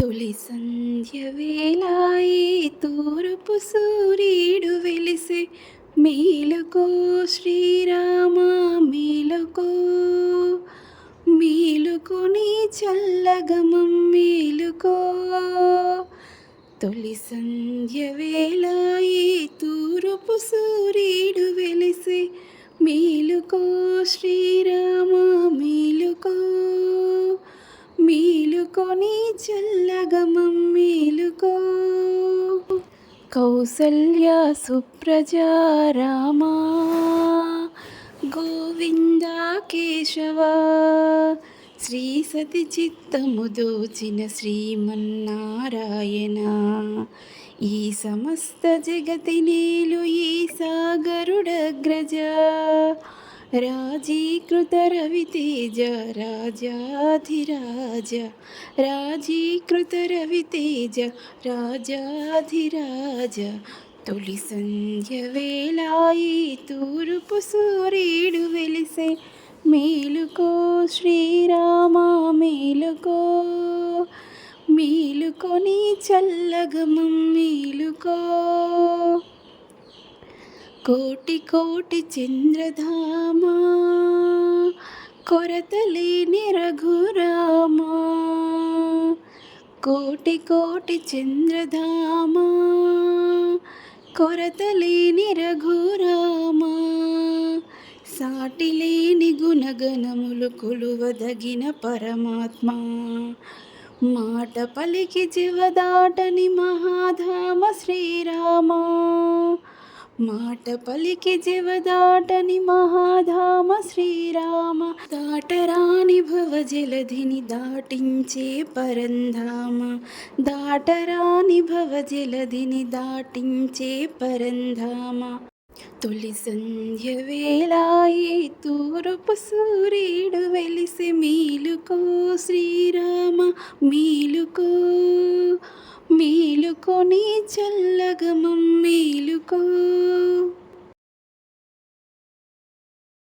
తొలి సంధ్య వేళాయి తూర్పు సూర్యుడు వెలిసి మేలుకో శ్రీరామ మేలుకో. నీ చల్లగమం మేలుకో. తొలి సంధ్య వేళాయి తూర్పు సూర్యుడు వెలిసి మేలుకో శ్రీరామ మేలుకో. మేలుకొని చల్లగమం మేలుకో. కౌసల్య సుప్రజా రామా. గోవింద కేశవ. శ్రీ సతి చిత్తము దోచిన శ్రీమన్నారాయణ. ఈ సమస్త జగతి నీలు ఈ సాగరుడగ్రజ. రాజీకృత రవితేజ రాజాధిరాజ. రాజీకృత రవితేజ రాజాధిరాజ. తొలి సంధ్య వేళాయి తూర్పు సూర్యుడు వెలిసే. మేలుకో శ్రీరామ మేలుకో. మేలుకొని చల్లగమం మేలుకో. కోటి కోటి చంద్రధామా కొరతలేని రఘురామా. కోటి కోటి చంద్రధామా కొరతలేని రఘురామా. సాటిలేని గుణగణములు కొలువదగిన పరమాత్మ. మాట పలికి జీవదాటని మహాధామ శ్రీరామా. మాట పలికి జీవదాటని మహాధామ శ్రీరామ. దాటరాని భవజలధిని దాటించే పరంధామ. దాటరాని భవ జలధిని దాటించే పరంధామ. తొలి సంధ్య వేళాయి తూర్పు సూర్యుడు వెలిసి మేలుకో శ్రీరామ మేలుకో మేలుకొని చల్లగమం మేలుకో.